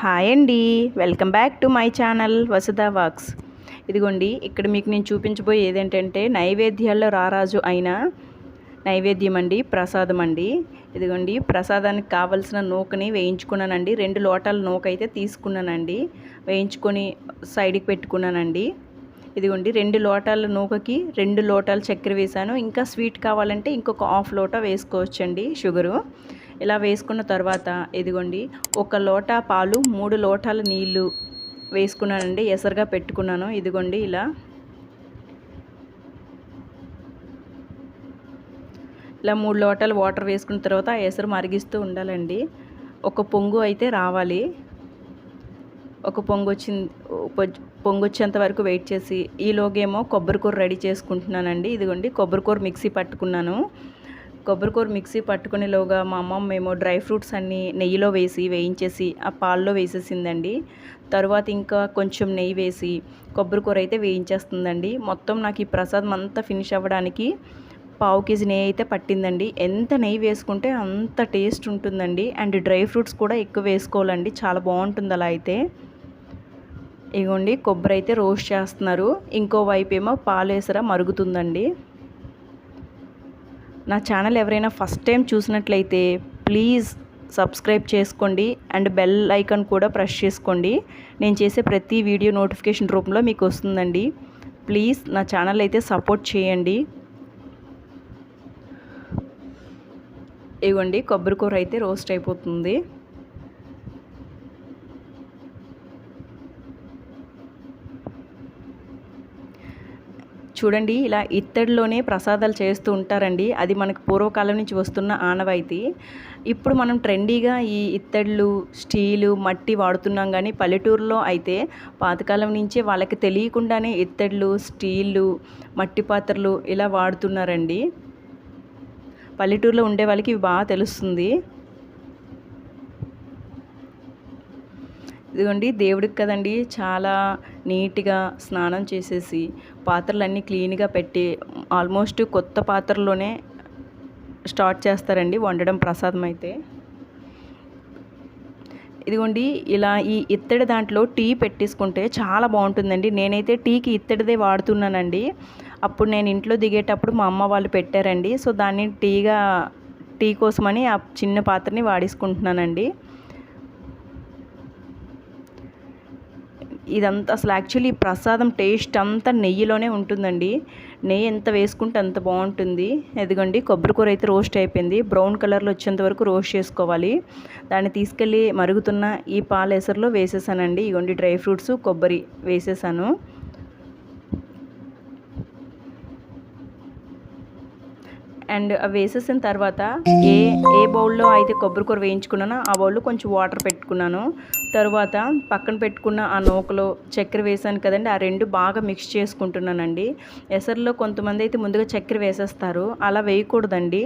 Hi అండి. Welcome back to my channel Vasudha wax. ఇదిగోండి ఇక్కడ మీకు నేను చూపించబోయే ఏదేంటంటే నైవేద్యాల్లో రారాజు అయిన నైవేద్యం అండి ప్రసాదం అండి ఇదిగోండి ప్రసాదానికి కావలసిన నూకని వేయించుకున్నానండి. రెండు లోటాల నూక అయితే తీసుకున్నానండి. వేయించుకొని సైడ్కి పెట్టుకున్నానండి. ఇదిగోండి రెండు లోటాల నూకకి రెండు లోటాలు చక్కెర వేసాను ఇంకా స్వీట్ కావాలంటే ఇంకొక హాఫ్ లోటా వేసుకోవచ్చండి షుగరు. ఇలా వేసుకున్న తర్వాత ఇదిగోండి ఒక లోటా పాలు మూడు లోటాల నీళ్ళు వేసుకున్నానండి ఎసరుగా పెట్టుకున్నాను. ఇదిగోండి ఇలా ఇలా మూడు లోటాలు వాటర్ వేసుకున్న తర్వాత ఎసరు మరిగిస్తూ ఉండాలండి. ఒక పొంగు అయితే రావాలి. ఒక పొంగు వచ్చింది పొంగు వచ్చేంత వరకు వెయిట్ చేసి ఈలోగేమో కొబ్బరికూర రెడీ చేసుకుంటున్నానండి. ఇదిగోండి కొబ్బరికూర మిక్సీ పట్టుకున్నాను. కొబ్బరికూర మిక్సీ పట్టుకునేలోగా మా అమ్మమ్మ మేము డ్రై ఫ్రూట్స్ అన్నీ నెయ్యిలో వేసి వేయించేసి ఆ పాల్లో వేసేసిందండి. తర్వాత ఇంకా కొంచెం నెయ్యి వేసి కొబ్బరికూర అయితే వేయించేస్తుందండి. మొత్తం నాకు ఈ ప్రసాదం అంతా ఫినిష్ అవ్వడానికి పావు కేజీ నెయ్యి అయితే పట్టిందండి. ఎంత నెయ్యి వేసుకుంటే అంత టేస్ట్ ఉంటుందండి. అండ్ డ్రై ఫ్రూట్స్ కూడా ఎక్కువ వేసుకోవాలండి. చాలా బాగుంటుంది అలా అయితే. ఇగోండి కొబ్బరి అయితే రోస్ట్ చేస్తున్నారు. ఇంకో వైపు ఏమో పాలేసర మరుగుతుందండి. నా ఛానల్ ఎవరైనా ఫస్ట్ టైం చూసినట్లయితే ప్లీజ్ సబ్స్క్రైబ్ చేసుకోండి అండ్ బెల్ ఐకాన్ కూడా ప్రెస్ చేసుకోండి. నేను చేసే ప్రతి వీడియో నోటిఫికేషన్ రూపంలో మీకు వస్తుందండి. ప్లీజ్ నా ఛానల్ అయితే సపోర్ట్ చేయండి. ఇవ్వండి కొబ్బరి కూర అయితే రోస్ట్ అయిపోతుంది. చూడండి ఇలా ఇత్తడిలోనే ప్రసాదాలు చేస్తూ ఉంటారండి. అది మనకు పూర్వకాలం నుంచి వస్తున్న ఆనవాయితీ ఇప్పుడు మనం ట్రెండీగా ఈ ఇత్తడిలు స్టీలు మట్టి వాడుతున్నాం కానీ పల్లెటూరులో అయితే పాతకాలం నుంచే వాళ్ళకి తెలియకుండానే ఇత్తడిలు స్టీలు మట్టి పాత్రలు ఇలా వాడుతున్నారండి. పల్లెటూరులో ఉండే వాళ్ళకి ఇవి బాగా తెలుస్తుంది. ఇదిగోండి దేవుడికి కదండి చాలా నీట్గా స్నానం చేసేసి పాత్రలన్నీ క్లీన్గా పెట్టి ఆల్మోస్ట్ కొత్త పాత్రలోనే స్టార్ట్ చేస్తారండి వండడం ప్రసాదం అయితే ఇదిగోండి ఇలా ఈ ఇత్తడి దాంట్లో టీ పెట్టేసుకుంటే చాలా బాగుంటుందండి. నేనైతే టీకి ఇత్తడిదే వాడుతున్నానండి. అప్పుడు నేను ఇంట్లో దిగేటప్పుడు మా అమ్మ వాళ్ళు పెట్టారండి. సో దాన్ని టీగా టీ కోసమని ఆ చిన్న పాత్రని వాడేసుకుంటున్నానండి. ఇదంతా అసలు యాక్చువల్లీ ప్రసాదం టేస్ట్ అంతా నెయ్యిలోనే ఉంటుందండి. నెయ్యి ఎంత వేసుకుంటే అంత బాగుంటుంది. ఎదిగండి కొబ్బరి కూర అయితే రోస్ట్ అయిపోయింది. బ్రౌన్ కలర్లో వచ్చేంత వరకు రోస్ట్ చేసుకోవాలి. దాన్ని తీసుకెళ్ళి మరుగుతున్న ఈ పాల ఎసరులో వేసేసానండి. ఇగోండి డ్రై ఫ్రూట్స్ కొబ్బరి వేసేసాను. అండ్ అవి వేసేసిన తర్వాత ఏ ఏ బౌల్లో అయితే కొబ్బరి కూర వేయించుకున్నానో ఆ బౌల్లో కొంచెం వాటర్ పెట్టుకున్నాను. తర్వాత పక్కన పెట్టుకున్న ఆ నూకలో చక్కెర వేసాను కదండి ఆ రెండు బాగా మిక్స్ చేసుకుంటున్నానండి. ఎసరులో కొంతమంది అయితే ముందుగా చక్కెర వేసేస్తారు అలా వేయకూడదండి.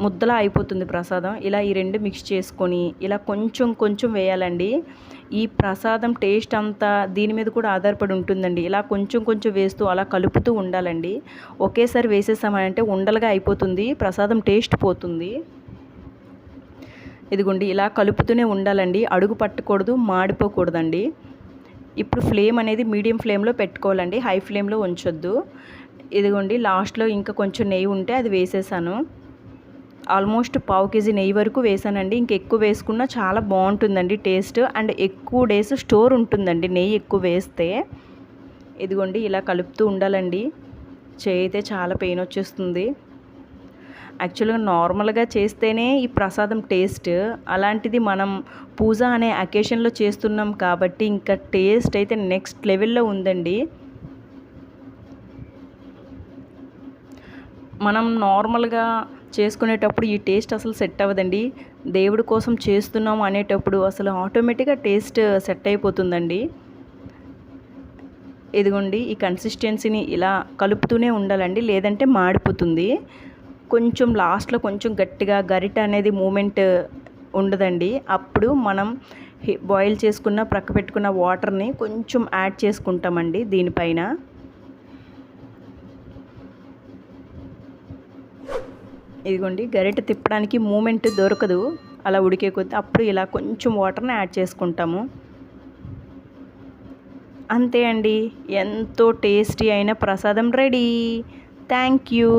ముద్దలా అయిపోతుంది ప్రసాదం. ఇలా ఈ రెండు మిక్స్ చేసుకొని ఇలా కొంచెం కొంచెం వేయాలండి. ఈ ప్రసాదం టేస్ట్ అంతా దీని మీద కూడా ఆధారపడి ఉంటుందండి. ఇలా కొంచెం కొంచెం వేస్తూ అలా కలుపుతూ ఉండాలండి. ఒకేసారి వేసేసామంటే ఉండలుగా అయిపోతుంది. ప్రసాదం టేస్ట్ పోతుంది. ఇదిగోండి ఇలా కలుపుతూనే ఉండాలండి. అడుగు పట్టకూడదు మాడిపోకూడదండి. ఇప్పుడు ఫ్లేమ్ అనేది మీడియం ఫ్లేమ్లో పెట్టుకోవాలండి. హై ఫ్లేమ్లో ఉంచొద్దు. ఇదిగోండి లాస్ట్లో ఇంకా కొంచెం నెయ్యి ఉంటే అది వేసేసాను. ఆల్మోస్ట్ పావు కేజీ నెయ్యి వరకు వేసానండి. ఇంకెక్కువ వేసుకున్నా చాలా బాగుంటుందండి టేస్ట్. అండ్ ఎక్కువ డేస్ స్టోర్ ఉంటుందండి నెయ్యి ఎక్కువ వేస్తే. ఇదిగోండి ఇలా కలుపుతూ ఉండాలండి. చేయి అయితే చాలా పెయిన్ వచ్చేస్తుంది. యాక్చువల్గా నార్మల్గా చేస్తేనే ఈ ప్రసాదం టేస్ట్. అలాంటిది మనం పూజ అనే అకేషన్లో చేస్తున్నాం కాబట్టి ఇంకా టేస్ట్ అయితే నెక్స్ట్ లెవెల్లో ఉందండి. మనం నార్మల్గా చేసుకునేటప్పుడు ఈ టేస్ట్ అసలు సెట్ అవ్వదండి. దేవుడి కోసం చేస్తున్నాం అనేటప్పుడు అసలు ఆటోమేటిక్గా టేస్ట్ సెట్ అయిపోతుందండి. ఇదిగోండి ఈ కన్సిస్టెన్సీని ఇలా కలుపుతూనే ఉండాలండి లేదంటే మాడిపోతుంది. కొంచెం లాస్ట్లో కొంచెం గట్టిగా గరిట అనేది మూమెంట్ ఉండదండి. అప్పుడు మనం బాయిల్ చేసుకున్న ప్రక్క పెట్టుకున్న వాటర్ని కొంచెం యాడ్ చేసుకుంటామండి దీనిపైన. ఇదిగోండి గరిట తిప్పడానికి మూమెంట్ దొరకదు. అలా ఉడికే కొద్ది అప్పుడు ఇలా కొంచెం వాటర్ని యాడ్ చేసుకుంటాము. అంతే అండి. ఎంతో టేస్టీ అయిన ప్రసాదం రెడీ. Thank you